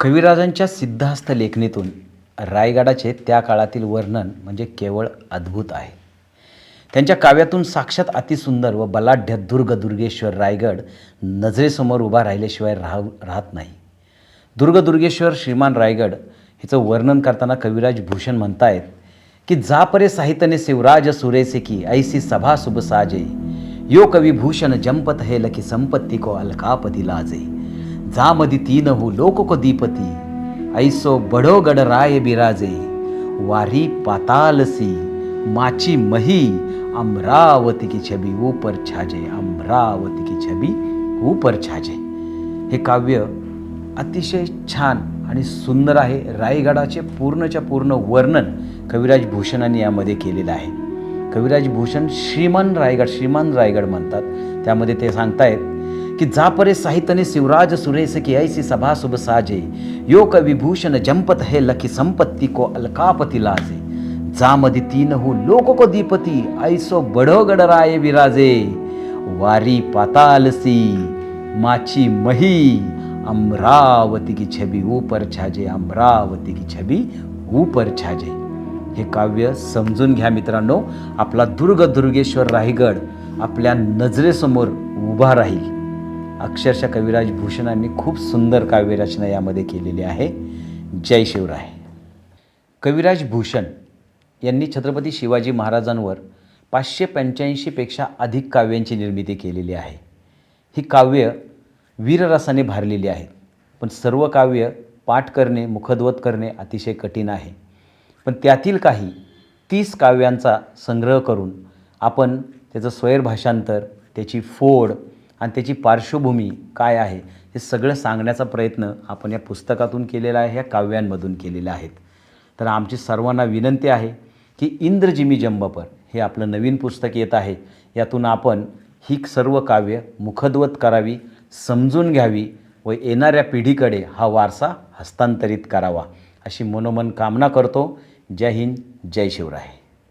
कविराजांच्या सिद्धहस्त लेखणीतून रायगडाचे त्या काळातील वर्णन म्हणजे केवळ अद्भुत आहे. त्यांच्या काव्यातून साक्षात अतिसुंदर व बलाढ्य दुर्ग दुर्गेश्वर रायगड नजरेसमोर उभा राहिल्याशिवाय राह राहत नाही. दुर्ग दुर्गेश्वर श्रीमान रायगड हिचं वर्णन करताना कविराज भूषण म्हणतायत की जा परे साहित्यने शिवराज सुरेसे की ऐसी सभा शुभ साजे. यो कवी भूषण जंपत हे लखी संपत्ती को अलकापदी लाजे जा मदी तीन दीपती ऐसो बडो गड राय बिराजे वारी पातालसी माची मही अमरावती की छबी ऊपर छाजे अमरावती की छबी ऊपर छाजे हे काव्य अतिशय छान आणि सुंदर आहे रायगडाचे पूर्णच्या पूर्ण वर्णन कविराज भूषणांनी यामध्ये केलेलं आहे. कविराज भूषण श्रीमान रायगड श्रीमान रायगड म्हणतात. त्यामध्ये ते सांगतायत की जापरे साहित्याने शिवराज सुरेश की ऐसी सभा शुभ साजे. यो कविभूषण जंपत है लखी संपत्ती को अलकापती लाजे. जामदी तीन हो लोक को दीपती ऐसो बडोगड राय विराजे. वारी पातालसी माची मही अमरावती की छबी ऊपर छाजे अमरावती की छबी ऊपर छाजे. हे काव्य समजून घ्या मित्रांनो. आपला दुर्ग दुर्गेश्वर रायगड आपल्या नजरेसमोर उभा राहील. अक्षरशः कविराज भूषणांनी खूप सुंदर काव्यरचना यामध्ये केलेली आहे. जय शिवराय. कविराज भूषण यांनी छत्रपती शिवाजी महाराजांवर पाचशे पंच्याऐंशीपेक्षा अधिक काव्यांची निर्मिती केलेली आहे. ही काव्य वीररसाने भारलेली आहेत पण सर्व काव्य पाठ करणे मुखद्वत करणे अतिशय कठीण आहे. पण त्यातील काही तीस काव्यांचा संग्रह करून आपण त्याचं स्वैर भाषांतर त्याची फोड आणि त्याची पार्श्वभूमी काय आहे हे सगळं सांगण्याचा प्रयत्न आपण या पुस्तकातून केलेला आहे ह्या काव्यांमधून केलेल्या आहेत. तर आमची सर्वांना विनंती आहे की इंद्रजिमी जंबपर हे आपलं नवीन पुस्तक येत आहे. यातून आपण ही सर्व काव्य मुखद्वत करावी समजून घ्यावी व येणाऱ्या पिढीकडे हा वारसा हस्तांतरित करावा अशी मनोमन कामना करतो. जय हिंद जय शिवराय.